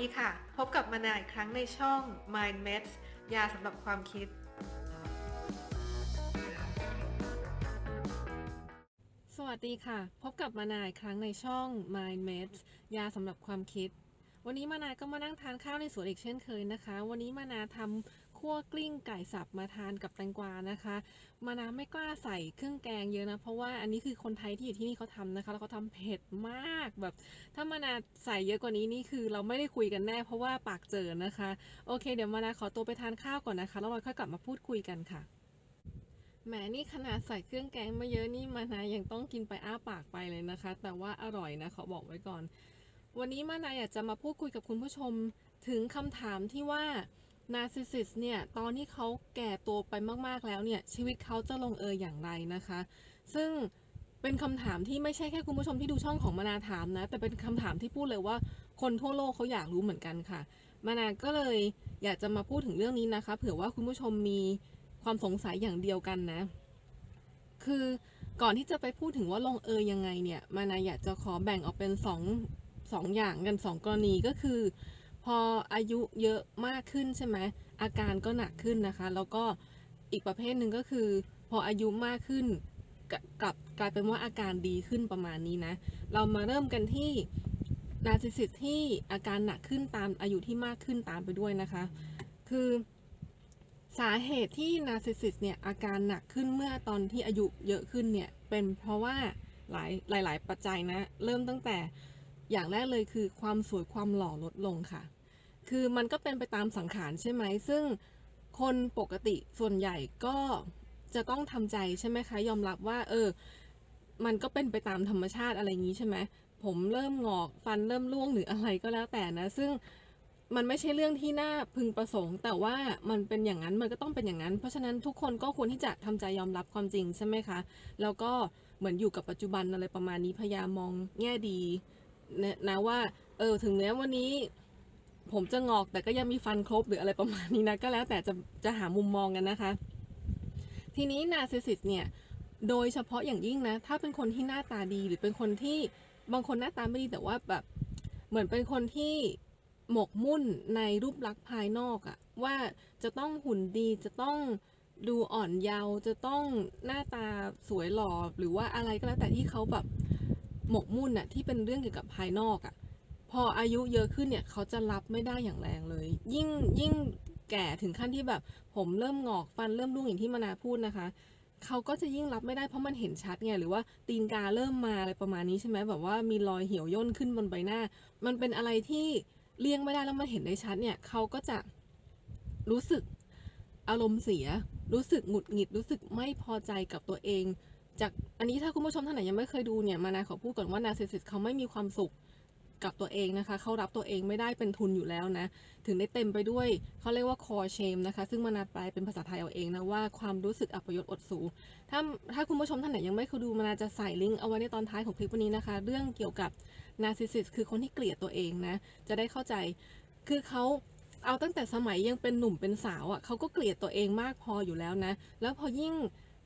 ดีค่ะ พบกับมานาอีกครั้งในช่อง Mind Meds ยาสำหรับความคิด สวัสดีค่ะ พบกับมานาอีกครั้งในช่อง Mind Meds ยาสำหรับความคิด วันนี้มานาก็มานั่งทานข้าวในสวนอีกเช่นเคยนะคะ วันนี้มานาทำคั่วกลิ้งไก่สับมาทานกับแตงกวานะคะ มานาไม่กล้าใส่เครื่องแกงเยอะนะ เพราะว่าอันนี้คือคนไทยที่อยู่ที่นี่เขาทำนะคะ แล้วเขาทำเผ็ดมากแบบ ถ้ามานาใส่เยอะกว่านี้นี่คือเราไม่ได้คุยกันแน่ เพราะว่าปากเจอนะคะ โอเค เดี๋ยวมานาขอตัวไปทานข้าวก่อนนะคะ แล้วเราค่อยกลับมาพูดคุยกันค่ะแหมนี่ขนาดใส่เครื่องแกงมาเยอะนี่มานายังต้องกินไปอ้าปากไปเลยนะคะ แต่ว่าอร่อยนะขอบอกไว้ก่อน วันนี้มานาอยากจะมาพูดคุยกับคุณผู้ชมถึงคำถามที่ว่านาซิซิสเนี่ยตอนที่เขาแก่ตัวไปมากๆแล้วเนี่ยชีวิตเขาจะลงเอยอย่างไรนะคะ ซึ่งเป็นคำถามที่ไม่ใช่แค่คุณผู้ชมที่ดูช่องของมานาถามนะ แต่เป็นคำถามที่พูดเลยว่าคนทั่วโลกเขาอยากรู้เหมือนกันค่ะ มานาก็เลยอยากจะมาพูดถึงเรื่องนี้นะคะ เผื่อว่าคุณผู้ชมมีความสงสัยอย่างเดียวกันนะ คือก่อนที่จะไปพูดถึงว่าลงเอยยังไงเนี่ย มานาอยากจะขอแบ่งออกเป็นส องสองอย่างกันสองกรณีก็คือ พออายุเยอะมากขึ้นใช่ไหมอาการก็หนักขึ้นนะคะ แล้วก็อีกประเภทหนึ่งก็คือ พออายุมากขึ้นกลับกลายเป็นว่าอาการดีขึ้นประมาณนี้นะ เรามาเริ่มกันที่นาซิสิตที่อาการหนักขึ้นตามอายุที่มากขึ้นตามไปด้วยนะคะ คือสาเหตุที่นาซิสิสเนี่ยอาการหนักขึ้นเมื่อตอนที่อายุเยอะขึ้นเนี่ยเป็นเพราะว่าหลายหลาย ๆ ปัจจัยนะ เริ่มตั้งแต่ อย่างแรกเลยคือความสวยความหล่อลดลงค่ะ คือมันก็เป็นไปตามสังขารใช่ไหม ซึ่งคนปกติส่วนใหญ่ก็จะต้องทำใจใช่ไหมคะ ยอมรับว่า เออ มันก็เป็นไปตามธรรมชาติอะไรอย่างนี้ใช่ไหม ผมเริ่มงอกฟันเริ่มร่วงหรืออะไรก็แล้วแต่นะ ซึ่งมันไม่ใช่เรื่องที่น่าพึงประสงค์ แต่ว่ามันเป็นอย่างนั้นมันก็ต้องเป็นอย่างนั้น เพราะฉะนั้นทุกคนก็ควรที่จะทำใจยอมรับความจริงใช่ไหมคะ แล้วก็เหมือนอยู่กับปัจจุบันอะไรประมาณนี้พยายามมองแง่ดี นะว่า เออ ถึงแม้วันนี้ ผมจะงอกแต่ก็ยังมีฟันครบหรืออะไรประมาณนี้นะ ก็แล้วแต่จะจะหามุมมองกันนะคะ ทีนี้นาซิสิสเนี่ย โดยเฉพาะอย่างยิ่งนะ ถ้าเป็นคนที่หน้าตาดีหรือเป็นคนที่บางคนหน้าตาไม่ดีแต่ว่าแบบเหมือนเป็นคนที่หมกมุ่นในรูปลักษณ์ภายนอกอะว่าจะต้องหุ่นดีจะต้องดูอ่อนเยาว์จะต้องหน้าตาสวยหล่อหรือว่าอะไรก็แล้วแต่ที่เขาแบบ หมกมุ่นอะที่เป็นเรื่องเกี่ยวกับภายนอกอะพออายุเยอะขึ้นเนี่ยเขาจะรับไม่ได้อย่างแรงเลย ยิ่งยิ่งแก่ถึงขั้นที่แบบ ผมเริ่มงอกฟันเริ่มร่วงอย่างที่มานาพูดนะคะเขาก็จะยิ่งรับไม่ได้เพราะมันเห็นชัดไงหรือว่าตีนกาเริ่มมาอะไรประมาณนี้ใช่ไหมแบบว่ามีรอยเหี่ยวย่นขึ้นบนใบหน้า มันเป็นอะไรที่เลี่ยงไม่ได้แล้วมันเห็นได้ชัดเนี่ยเขาก็จะรู้สึกอารมณ์เสีย รู้สึกหงุดหงิด รู้สึกไม่พอใจกับตัวเอง จากอันนี้ถ้าคุณผู้ชมท่านไหนยังไม่เคยดูเนี่ยมานาขอพูดก่อนว่านาซิสซิสเขาไม่มีความสุขกับตัวเองนะคะ เขารับตัวเองไม่ได้เป็นทุนอยู่แล้วนะ ถึงได้เต็มไปด้วยเขาเรียกว่า core shame นะคะ ซึ่งมานาแปลเป็นภาษาไทยเอาเองนะว่าความรู้สึกอัปยศอดสู ถ้าถ้าคุณผู้ชมท่านไหนยังไม่เคยดูมานาจะใส่ลิงก์เอาไว้ในตอนท้ายของคลิปวันนี้นะคะ เรื่องเกี่ยวกับ narcissist คือคนที่เกลียดตัวเองนะ จะได้เข้าใจ คือเขาเอาตั้งแต่สมัยยังเป็นหนุ่มเป็นสาวอะ่ะเขาก็เกลียดตัวเองมากพออยู่แล้วนะ แล้วพอยิ่ง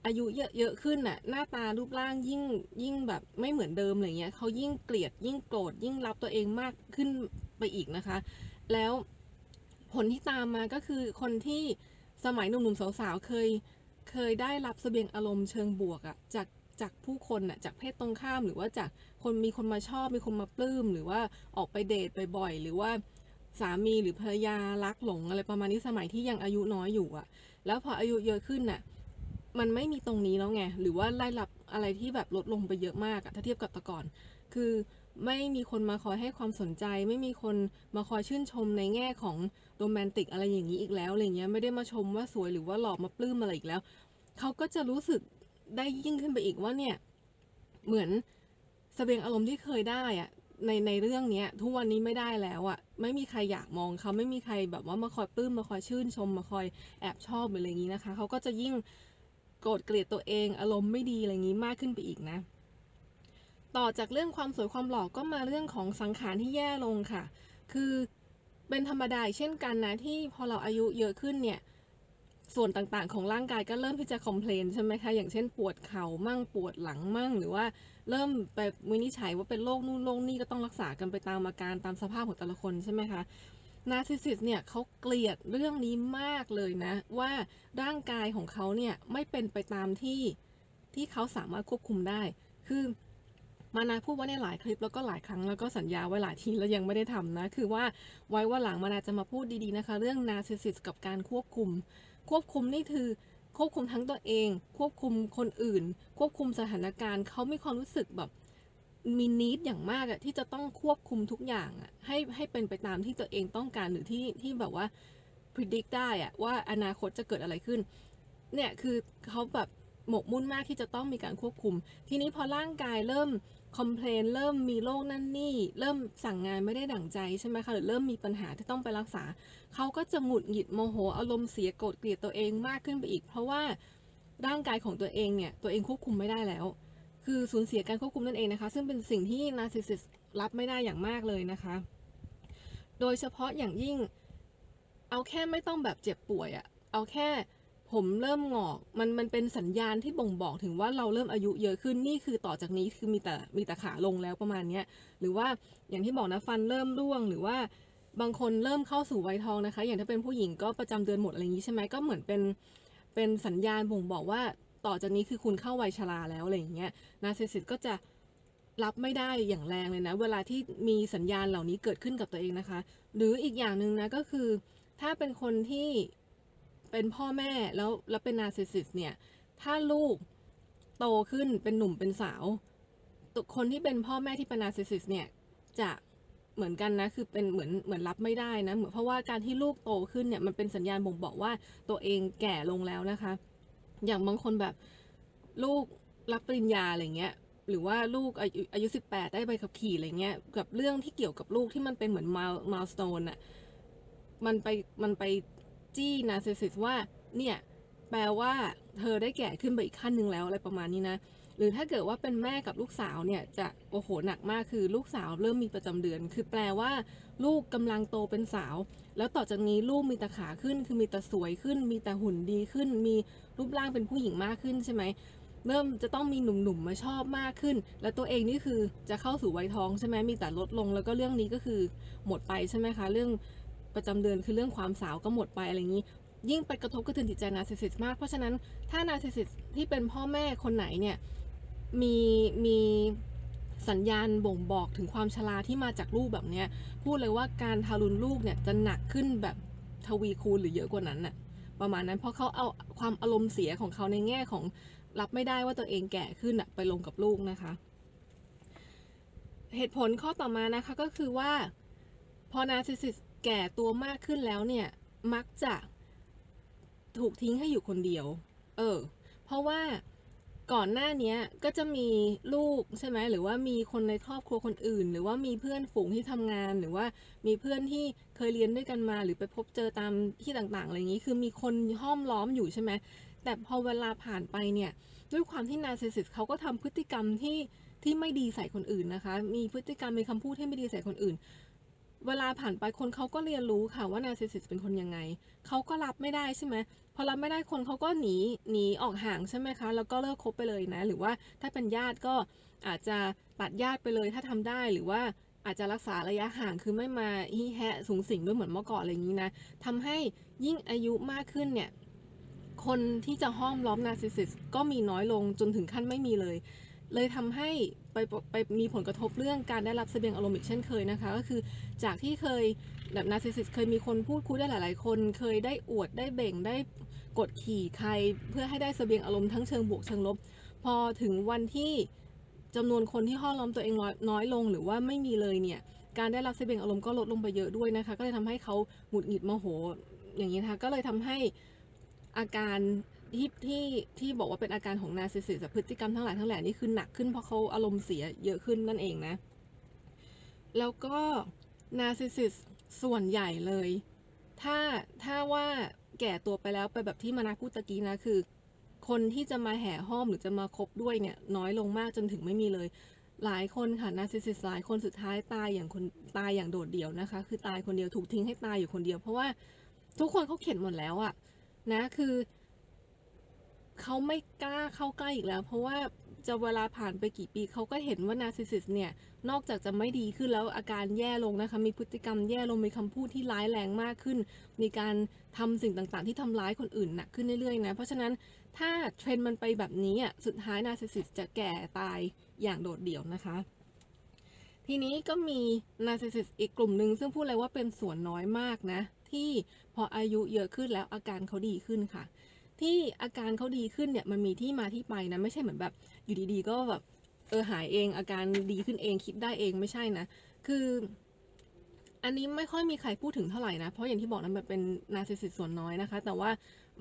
อายุเยอะๆขึ้นน่ะหน้าตารูปร่างยิ่งยิ่งแบบไม่เหมือนเดิมอะไรเงี้ยเขายิ่งเกลียดยิ่งโกรธยิ่งรับตัวเองมากขึ้นไปอีกนะคะ แล้วผลที่ตามมาก็คือคนที่สมัยหนุ่มๆสาวๆเคยเคยได้รับเสบียงอารมณ์เชิงบวกอะจากจากผู้คนอะจากเพศตรงข้ามหรือว่าจากคนมีคนมาชอบมีคนมาปลื้มหรือว่าออกไปเดทบ่อยๆหรือว่าสามีหรือภรรยารักหลงอะไรประมาณนี้สมัยที่ยังอายุน้อยอยู่อะแล้วพออายุเยอะขึ้นน่ะ มันไม่มีตรงนี้แล้วไง หรือว่าได้รับอะไรที่แบบลดลงไปเยอะมากอะถ้าเทียบกับแต่ก่อน คือไม่มีคนมาคอยให้ความสนใจ ไม่มีคนมาคอยชื่นชมในแง่ของโรแมนติกอะไรอย่างนี้อีกแล้วอะไรเงี้ยไม่ได้มาชมว่าสวยหรือว่าหล่อมาปลื้มอะไรอีกแล้ว เขาก็จะรู้สึกได้ยิ่งขึ้นไปอีกว่าเนี่ยเหมือนเสบียงอารมณ์ที่เคยได้อะในในเรื่องเนี้ยทุกวันนี้ไม่ได้แล้วอะไม่มีใครอยากมองเขาไม่มีใครแบบว่ามาคอยปลื้มมาคอยชื่นชม มาคอยแอบชอบอะไรอย่างนี้นะคะ เขาก็จะยิ่ง โกรธเกลียดตัวเอง อารมณ์ไม่ดีอะไรอย่างนี้มากขึ้นไปอีกนะ ต่อจากเรื่องความสวยความหล่อก็มาเรื่องของสังขารที่แย่ลงค่ะ คือเป็นธรรมดาเช่นกันนะที่พอเราอายุเยอะขึ้นเนี่ยส่วนต่างๆ ของร่างกายก็เริ่มที่จะคอมเพลนใช่ไหมคะ อย่างเช่นปวดเข่ามั่งปวดหลังมั่ง หรือว่าเริ่มไปวินิจฉัยว่าเป็นโรคนู่นโรคนี่ก็ต้องรักษากันไปตามอาการตามสภาพของแต่ละคนใช่ไหมคะ นาร์ซิสซิสเนี่ยเขาเกลียดเรื่องนี้มากเลยนะ ว่าร่างกายของเขาเนี่ยไม่เป็นไปตามที่ที่เขาสามารถควบคุมได้ คือมานาพูดไว้ในหลายคลิปแล้วก็หลายครั้งแล้วก็สัญญาไว้หลายทีแล้วยังไม่ได้ทำนะ คือว่าไว้ว่าหลังมานาจะมาพูดดีๆนะคะ เรื่องนาร์ซิสซิสกับการควบคุม ควบคุมนี่คือควบคุมทั้งตัวเอง ควบคุมคนอื่น ควบคุมสถานการณ์เขามีความรู้สึกแบบ มีนิดอย่างมากอะที่จะต้องควบคุมทุกอย่างอะให้ให้เป็นไปตามที่ตัวเองต้องการหรือที่ที่แบบว่า predict ได้อะว่าอนาคตจะเกิดอะไรขึ้น เนี่ยคือเขาแบบหมกมุ่นมากที่จะต้องมีการควบคุม ทีนี้พอร่างกายเริ่มคอมเพลนเริ่มมีโรคนั่นนี่ เริ่มสั่งงานไม่ได้ดั่งใจใช่ไหมคะหรือเริ่มมีปัญหาที่ต้องไปรักษา เขาก็จะหงุดหงิดโมโหอารมณ์เสียโกรธเกลียดตัวเองมากขึ้นไปอีก เพราะว่าร่างกายของตัวเองเนี่ยตัวเองควบคุมไม่ได้แล้ว คือสูญเสียการควบคุมนั่นเองนะคะ ซึ่งเป็นสิ่งที่นาซิสซิสรับไม่ได้อย่างมากเลยนะคะ โดยเฉพาะอย่างยิ่งเอาแค่ไม่ต้องแบบเจ็บป่วยอะเอาแค่ผมเริ่มงอกมันมันเป็นสัญญาณที่บ่งบอกถึงว่าเราเริ่มอายุเยอะขึ้นนี่คือต่อจากนี้คือมีแต่มีแต่ขาลงแล้วประมาณเนี้ยหรือว่าอย่างที่บอกนะฟันเริ่มร่วง หรือว่าบางคนเริ่มเข้าสู่วัยทองนะคะ อย่างถ้าเป็นผู้หญิงก็ประจำเดือนหมดอะไรอย่างนี้ใช่ไหมก็เหมือนเป็นเป็นสัญญาณบ่งบอกว่า ต่อจากนี้คือคุณเข้าวัยชราแล้วอะไรอย่างเงี้ยนาซิสซิสก็จะรับไม่ได้อย่างแรงเลยนะ เวลาที่มีสัญญาณเหล่านี้เกิดขึ้นกับตัวเองนะคะ หรืออีกอย่างหนึ่งนะก็คือ ถ้าเป็นคนที่เป็นพ่อแม่แล้วแล้วเป็นนาซิสิสเนี่ย ถ้าลูกโตขึ้นเป็นหนุ่มเป็นสาวตัวคนที่เป็นพ่อแม่ที่เป็นนาซิสิสเนี่ยจะเหมือนกันนะคือเป็นเหมือนเหมือนรับไม่ได้นะเหมือนเพราะว่าการที่ลูกโตขึ้นเนี่ยมันเป็นสัญญาณบ่งบอกว่าตัวเองแก่ลงแล้วนะคะ อย่างบางคนแบบลูกรับปริญญาอะไรเงี้ย หรือว่าลูกอายุอายุสิบแปดได้ใบขับขี่อะไรเงี้ย กับเรื่องที่เกี่ยวกับลูกที่มันเป็นเหมือนมาลสโตนอะมันไปมันไปจี้นาร์ซิสซิสว่าเนี่ยแปลว่าเธอได้แก่ขึ้นไปอีกขั้นหนึ่งแล้วอะไรประมาณนี้นะ หรือถ้าเกิดว่าเป็นแม่กับลูกสาวเนี่ยจะโอ้โหหนักมากคือลูกสาวเริ่มมีประจำเดือน คือแปลว่า ลูกกำลังโตเป็นสาว แล้วต่อจากนี้ลูกมีแต่ขาขึ้น คือมีแต่สวยขึ้น มีแต่หุ่นดีขึ้น มีรูปร่างเป็นผู้หญิงมากขึ้นใช่ไหมเริ่มจะต้องมีหนุ่มๆมาชอบมากขึ้น แล้วตัวเองนี่คือจะเข้าสู่วัยทองใช่ไหมมีแต่ลดลง แล้วก็เรื่องนี้ก็คือหมดไปใช่ไหมคะ เรื่องประจำเดือนคือเรื่องความสาวก็หมดไปอะไรอย่างนี้ยิ่งไปกระทบกระเทือนจิตใจนาร์ซิสซิสมาก เพราะฉะนั้นถ้านาร์ซิสซิสที่เป็นพ่อแม่คนไหนเนี่ย มีมีสัญญาณบ่งบอกถึงความชราที่มาจากลูกแบบเนี้ย พูดเลยว่าการทารุณลูกเนี่ยจะหนักขึ้นแบบทวีคูณหรือเยอะกว่านั้นน่ะ ประมาณนั้นเพราะเขาเอาความอารมณ์เสียของเขาในแง่ของรับไม่ได้ว่าตัวเองแก่ขึ้นน่ะไปลงกับลูกนะคะ เหตุผลข้อต่อมานะคะก็คือว่า พอนาซิสิสแก่ตัวมากขึ้นแล้วเนี่ย มักจะถูกทิ้งให้อยู่คนเดียว เออ เพราะว่า ก่อนหน้านี้ก็จะมีลูกใช่ไหมหรือว่ามีคนในครอบครัวคนอื่น หรือว่ามีเพื่อนฝูงที่ทำงาน หรือว่ามีเพื่อนที่เคยเรียนด้วยกันมา หรือไปพบเจอตามที่ต่างๆอะไรอย่างนี้ คือมีคนห้อมล้อมอยู่ใช่ไหมแต่พอเวลาผ่านไปเนี่ยด้วยความที่นาร์ซิสซิสเขาก็ทำพฤติกรรมที่ที่ไม่ดีใส่คนอื่นนะคะ มีพฤติกรรมมีคำพูดที่ไม่ดีใส่คนอื่น เวลาผ่านไปคนเขาก็เรียนรู้ค่ะว่านาร์ซิสซิสเป็นคนยังไง เขาก็รับไม่ได้ใช่ไหมพอรับไม่ได้คนเขาก็หนีหนีออกห่างใช่ไหมคะ แล้วก็เลิกคบไปเลยนะ หรือว่าถ้าเป็นญาติก็อาจจะตัดญาติไปเลยถ้าทำได้หรือว่าอาจจะรักษาระยะห่างคือไม่มาฮีแฮะสูงสิงด้วยเหมือนเมื่อก่อนอะไรอย่างนี้นะทำให้ยิ่งอายุมากขึ้นเนี่ยคนที่จะห้อมล้อมนาร์ซิสซิสก็มีน้อยลงจนถึงขั้นไม่มีเลย เลยทำให้ไปไปมีผลกระทบเรื่องการได้รับเสบียงอารมณ์อีกเช่นเคยนะคะ ก็คือจากที่เคยแบบนาซิสิสเคยมีคนพูดคุยได้หลาย ๆ คน เคยได้อวดได้เบ่งได้กดขี่ใคร เพื่อให้ได้เสบียงอารมณ์ทั้งเชิงบวกเชิงลบ พอถึงวันที่จำนวนคนที่ห้อล้อมตัวเองน้อยน้อยลงหรือว่าไม่มีเลยเนี่ยการได้รับเสบียงอารมณ์ก็ลดลงไปเยอะด้วยนะคะ ก็เลยทำให้เขาหงุดหงิดโมโห อย่างนี้นะคะก็เลยทำให้อาการ ที่ที่ที่บอกว่าเป็นอาการของนาซิสิสพฤติกรรมทั้งหลายทั้งแหล่นี่คือหนักขึ้นเพราะเขาอารมณ์เสียเยอะขึ้นนั่นเองนะ แล้วก็นาซิสิสส่วนใหญ่เลย ถ้าถ้าว่าแก่ตัวไปแล้วไปแบบที่มานาพูดตะกี้นะคือ คนที่จะมาแห่ห้อมหรือจะมาคบด้วยเนี่ย น้อยลงมากจนถึงไม่มีเลย หลายคนค่ะนาซิสิสหลายคนสุดท้ายตายอย่างคนตายอย่างโดดเดี่ยวนะคะ คือตายคนเดียวถูกทิ้งให้ตายอยู่คนเดียว เพราะว่าทุกคนเขาเข็ดหมดแล้วอะนะคือ เขาไม่กล้าเข้าใกล้อีกแล้ว เพราะว่าจะเวลาผ่านไปกี่ปีเขาก็เห็นว่านาซิสิสเนี่ย นอกจากจะไม่ดีขึ้นแล้วอาการแย่ลงนะคะ มีพฤติกรรมแย่ลงมีคำพูดที่ร้ายแรงมากขึ้น มีการทำสิ่งต่างๆ ที่ทำร้ายคนอื่นหนักขึ้นเรื่อยๆนะ เพราะฉะนั้นถ้าเทรนด์มันไปแบบนี้อะสุดท้ายนาซิสิสจะแก่ตายอย่างโดดเดี่ยวนะคะ ทีนี้ก็มีนาซิสิสอีกกลุ่มหนึ่งซึ่งพูดเลยว่าเป็นส่วนน้อยมากนะ ที่พออายุเยอะขึ้นแล้วอาการเขาดีขึ้นค่ะ ที่อาการเขาดีขึ้นเนี่ยมันมีที่มาที่ไปนะไม่ใช่เหมือนแบบ อยู่ดีๆ ก็แบบเออหายเองอาการดีขึ้นเองคิดได้เองไม่ใช่นะ คือ อันนี้ไม่ค่อยมีใครพูดถึงเท่าไหร่นะ เพราะอย่างที่บอกนะมันเป็นนาซิสซิสส่วนน้อยนะคะ แต่ว่า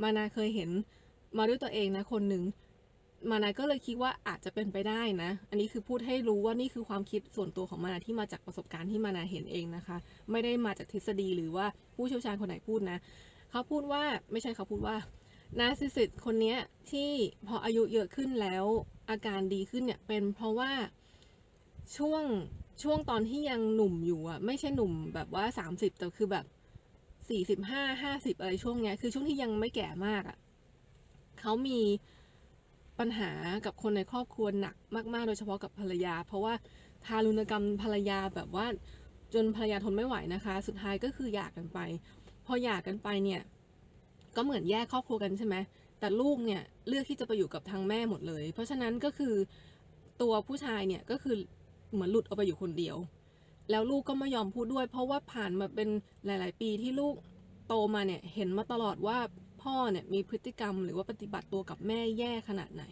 มานาเคยเห็นมาด้วยตัวเองนะคนหนึ่งมานาก็เลยคิดว่าอาจจะเป็นไปได้นะ อันนี้คือพูดให้รู้ว่านี่คือความคิดส่วนตัวของมานาที่มาจากประสบการณ์ที่มานาเห็นเองนะคะ ไม่ได้มาจากทฤษฎีหรือว่าผู้เชี่ยวชาญคนไหนพูดนะ เขาพูดว่าไม่ใช่เขาพูดว่า นาร์ซิสซิสคนนี้ที่พออายุเยอะขึ้นแล้วอาการดีขึ้นเนี่ยเป็นเพราะว่าช่วงช่วงตอนที่ยังหนุ่มอยู่อะไม่ใช่หนุ่มแบบว่า30แต่คือแบบ45 50อะไรช่วงเนี้ยคือช่วงที่ยังไม่แก่มากอะเขามีปัญหากับคนในครอบครัวหนักมากๆ โดยเฉพาะกับภรรยา เพราะว่าทารุณกรรมภรรยาแบบว่าจนภรรยาทนไม่ไหวนะคะ สุดท้ายก็คือหย่ากกันไป พอหย่ากันไปเนี่ย ก็เหมือนแยกครอบครัวกันใช่ไหมแต่ลูกเนี่ยเลือกที่จะไปอยู่กับทางแม่หมดเลย เพราะฉะนั้นก็คือตัวผู้ชายเนี่ยก็คือเหมือนหลุดออกไปอยู่คนเดียว แล้วลูกก็ไม่ยอมพูดด้วย เพราะว่าผ่านมาเป็นหลาย ๆ ปีที่ลูกโตมาเนี่ยเห็นมาตลอดว่าพ่อเนี่ยมีพฤติกรรมหรือว่าปฏิบัติตัวกับแม่แย่ขนาดไหน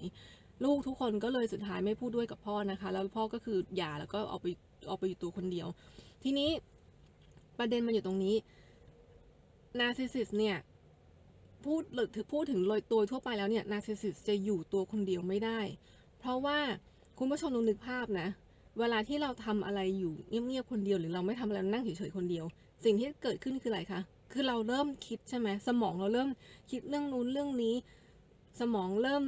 ลูกทุกคนก็เลยสุดท้ายไม่พูดด้วยกับพ่อนะคะ แล้วพ่อก็คือหย่าแล้วก็เอาไปเอาไปอยู่ตัวคนเดียว ทีนี้ประเด็นมันอยู่ตรงนี้นาร์ซิสซิสเนี่ย พูดหรือถือพูดถึงโดยตัวทั่วไปแล้วเนี่ยนาร์ซิสซิสจะอยู่ตัวคนเดียวไม่ได้ เพราะว่าคุณผู้ชมลองนึกภาพนะ เวลาที่เราทำอะไรอยู่เงียบๆคนเดียวหรือเราไม่ทำอะไรนั่งเฉยๆคนเดียว สิ่งที่เกิดขึ้นคืออะไรคะคือเราเริ่มคิดใช่ไหมสมองเราเริ่มคิดเรื่องนู้นเรื่องนี้ สมองเริ่ม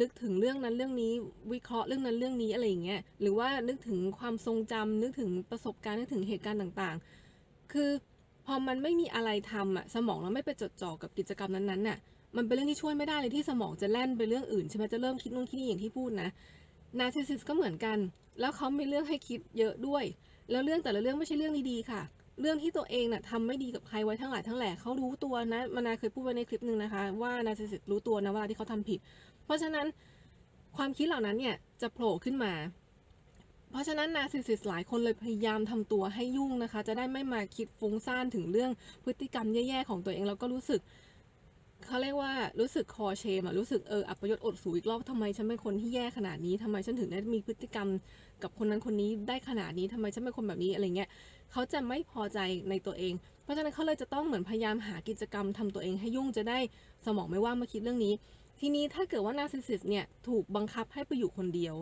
นึกถึงเรื่องนั้นเรื่องนี้วิเคราะห์เรื่องนั้นเรื่องนี้อะไรอย่างเงี้ยหรือว่านึกถึงความทรงจำนึกถึงประสบการณ์นึกถึงเหตุการณ์ต่างๆ คือ พอมันไม่มีอะไรทำอะสมองเราไม่ไปจดจ่อกับกิจกรรมนั้นๆน่ะมันเป็นเรื่องที่ช่วยไม่ได้เลยที่สมองจะแล่นไปเรื่องอื่นใช่ไหมจะเริ่มคิดนู่นคิดนี่อย่างที่พูดนะนาร์ซิสซิสก็เหมือนกัน แล้วเขามีเรื่องให้คิดเยอะด้วย แล้วเรื่องแต่ละเรื่องไม่ใช่เรื่องดีๆค่ะ เรื่องที่ตัวเองน่ะทำไม่ดีกับใครไว้ทั้งหลายทั้งแหล่เขารู้ตัวนะมานาเคยพูดไว้ในคลิปหนึ่งนะคะ ว่านาร์ซิสซิสรู้ตัวนะเวลาที่เขาทำผิด เพราะฉะนั้นความคิดเหล่านั้นเนี่ยจะโผล่ขึ้นมา เพราะฉะนั้นนาซิสซิสหลายคนเลยพยายามทำตัวให้ยุ่งนะคะ จะได้ไม่มาคิดฟุ้งซ่านถึงเรื่องพฤติกรรมแย่ๆของตัวเองแล้วก็รู้สึกเขาเรียกว่ารู้สึกคอเชมอะรู้สึกเอออัปยศอดสูอีกรอบทำไมฉันเป็นคนที่แย่ขนาดนี้ทำไมฉันถึงได้มีพฤติกรรมกับคนนั้นคนนี้ได้ขนาดนี้ทำไมฉันเป็นคนแบบนี้อะไรเงี้ยเขาจะไม่พอใจในตัวเอง เพราะฉะนั้นเขาเลยจะต้องเหมือนพยายามหากิจกรรมทำตัวเองให้ยุ่งจะได้สมองไม่ว่างมาคิดเรื่องนี้ ทีนี้ถ้าเกิดว่านาซิสซิสเนี่ยถูกบังคับให้ไปอยู่คนเดียว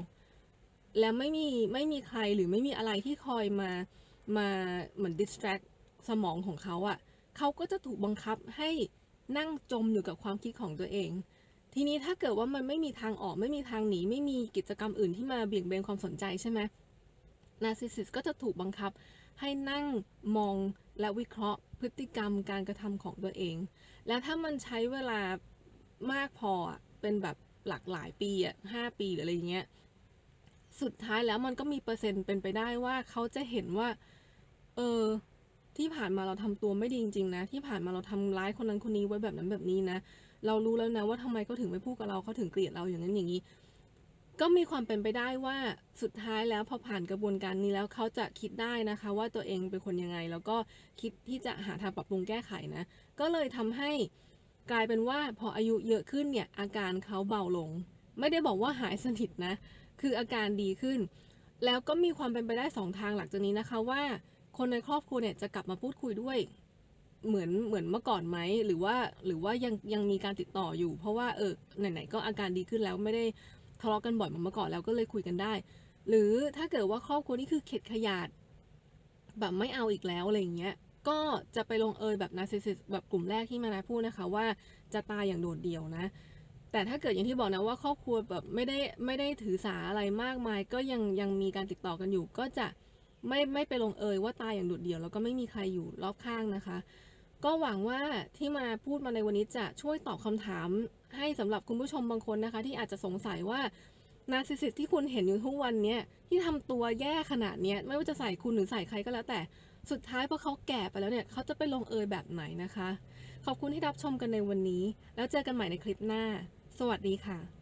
แล้วไม่มีไม่มีใครหรือไม่มีอะไรที่คอยมามาเหมือน distract สมองของเขาอะ่ะเขาก็จะถูกบังคับให้นั่งจมอยู่กับความคิดของตัวเอง ทีนี้ถ้าเกิดว่ามันไม่มีทางออกไม่มีทางหนีไม่มีกิจกรรมอื่นที่มาเบี่ยงเบนความสนใจใช่ไหมนาร์ซิสซิสก็จะถูกบังคับให้นั่งมองและวิเคราะห์พฤติกรรมการกระทำของตัวเอง และถ้ามันใช้เวลามากพอเป็นแบบหลากหลายปีอะห้าปีหรืออะไรเงี้ย สุดท้ายแล้วมันก็มีเปอร์เซ็นต์เป็นไปได้ว่าเขาจะเห็นว่า เออ ที่ผ่านมาเราทำตัวไม่ดีจริงๆนะ ที่ผ่านมาเราทำร้ายคนนั้นคนนี้ไว้แบบนั้นแบบนี้นะ เรารู้แล้วนะว่าทำไมเขาถึงไม่พูดกับเราเขาถึงเกลียดเราอย่างนั้นอย่างนี้ ก็มีความเป็นไปได้ว่าสุดท้ายแล้วพอผ่านกระบวนการนี้แล้วเขาจะคิดได้นะคะ ว่าตัวเองเป็นคนยังไง แล้วก็คิดที่จะหาทางปรับปรุงแก้ไขนะ ก็เลยทำให้กลายเป็นว่าพออายุเยอะขึ้นเนี่ยอาการเขาเบาลง ไม่ได้บอกว่าหายสนิทนะ คืออาการดีขึ้น แล้วก็มีความเป็นไปได้สองทางหลังจากนี้นะคะว่า คนในครอบครัวเนี่ยจะกลับมาพูดคุยด้วย เหมือนเหมือนเมื่อก่อนไหมหรือว่าหรือว่ายังยังมีการติดต่ออยู่ เพราะว่าเออไหนๆก็อาการดีขึ้นแล้วไม่ได้ทะเลาะกันบ่อยเหมือนเมื่อก่อนแล้วก็เลยคุยกันได้ หรือถ้าเกิดว่าครอบครัวนี่คือเข็ดขยาดแบบไม่เอาอีกแล้วอะไรอย่างเงี้ยก็จะไปลงเอยแบบนาร์ซิสซิสแบบกลุ่มแรกที่มานาพูดนะคะว่าจะตายอย่างโดดเดี่ยวนะ แต่ถ้าเกิดอย่างที่บอกนะว่าครอบครัวแบบไม่ได้ไม่ได้ถือสาอะไรมากมาย ก็ยังยังมีการติดต่อกันอยู่ ก็จะไม่ไม่ไปลงเอยว่าตายอย่างโดดเดี่ยวแล้วก็ไม่มีใครอยู่รอบข้างนะคะ ก็หวังว่าที่มาพูดมาในวันนี้จะช่วยตอบคำถามให้สำหรับคุณผู้ชมบางคนนะคะ ที่อาจจะสงสัยว่านาซิสซิสที่คุณเห็นอยู่ทุกวันเนี้ยที่ทำตัวแย่ขนาดเนี้ยไม่ว่าจะใส่คุณหรือใส่ใครก็แล้วแต่สุดท้ายพอเขาแก่ไปแล้วเนี่ยเขาจะไปลงเอยแบบไหนนะคะ ขอบคุณที่รับชมกันในวันนี้ แล้วเจอกันใหม่ในคลิปหน้า วัสดีค่ะ